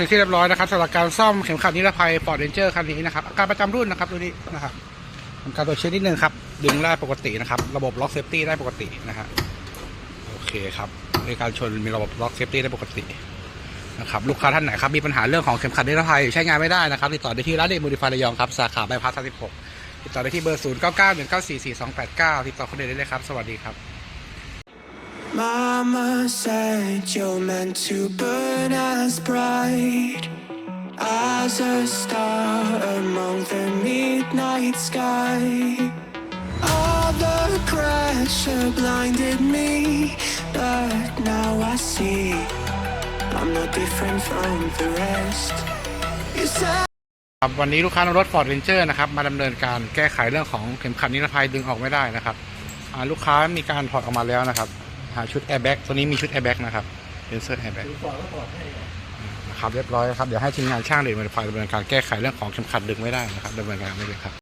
เสร็จที่เรียบร้อยนะครับสำหรับการซ่อมเข็มขัดนิรภัย Ford Ranger คันนี้นะครับอาการประจำรุ่นนะครับตัวนี้นะครับทำการตรวจเช็คนิดนึงครับ ดึงได้ปกตินะครับ ระบบล็อกเซฟตี้ได้ปกตินะฮะโอเคครับในการชนมีระบบล็อกเซฟตี้ได้ปกตินะครับลูกค้าท่านไหนครับมีปัญหาเรื่องของเข็มขัดนิรภัยใช้งานไม่ได้นะครับติดต่อได้ที่ร้านเดมูดิฟายระยองครับสาขาบายพาส36ติดต่อได้ที่เบอร์0 9 9 1 9 4 4 2 8 9ติดต่อคนเดียวได้เลยครับ สวัสดีครับ Mama said you're meant to burn as bright as a star among the midnight sky. All the pressure blinded me, but now I see I'm not different from the rest. You said. ครับวันนี้ลูกค้านำรถ Ford Ranger นะครับมาดำเนินการแก้ไขเรื่องของเข็มขัดนิรภัยดึงออกไม่ได้นะครับอ่าลูกค้ามีการถอดออกมาแล้วนะครับ หาชุดแอร์แบ็กตัวนี้มีชุดแอร์แบ็กนะครับเป็นเซอร์แอร์แบ็กนะครับเรียบร้อยครับ เดี๋ยวให้ทีมงานช่างเดชมาไฟดำเนินการแก้ไขเรื่องของเข็มขัดดึงไม่ได้นะครับดำเนินการไม่เลยครับ